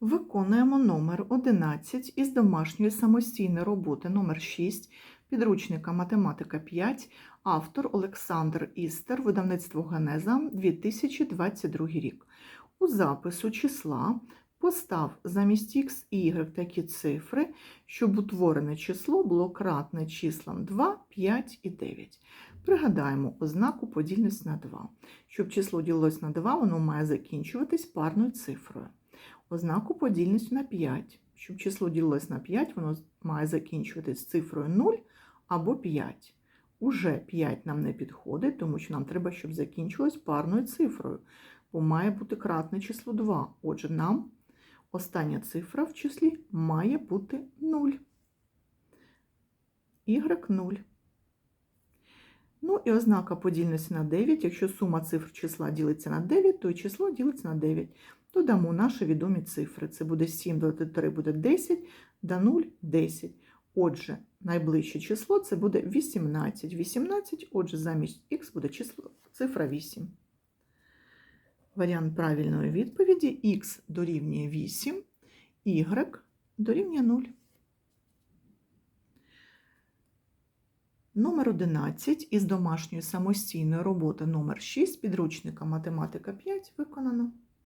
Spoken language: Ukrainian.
Виконуємо номер 11 із домашньої самостійної роботи номер 6 підручника Математика 5, автор Олександр Істер, видавництво Генеза 2022 рік. У запису числа постав замість x і y такі цифри, щоб утворене число було кратне числам 2, 5 і 9. Пригадаємо ознаку подільність на 2. Щоб число ділилось на 2, воно має закінчуватись парною цифрою. Ознаку подільність на 5. Щоб число ділилось на 5, воно має закінчуватись цифрою 0 або 5. Уже 5 нам не підходить, тому що нам треба, щоб закінчилось парною цифрою, бо має бути кратне число 2. Отже, нам остання цифра в числі має бути 0. Y 0. Ну і ознака подільності на 9. Якщо сума цифр числа ділиться на 9, то і число ділиться на 9. Додамо наші відомі цифри. Це буде 7 додати 3 буде 10, до 0 – 10. Отже, найближче число це буде 18. 18, отже, замість х буде число, цифра 8. Варіант правильної відповіді х дорівнює 8, y дорівнює 0. Номер 11 із домашньої самостійної роботи номер 6 підручника Математика 5 виконано.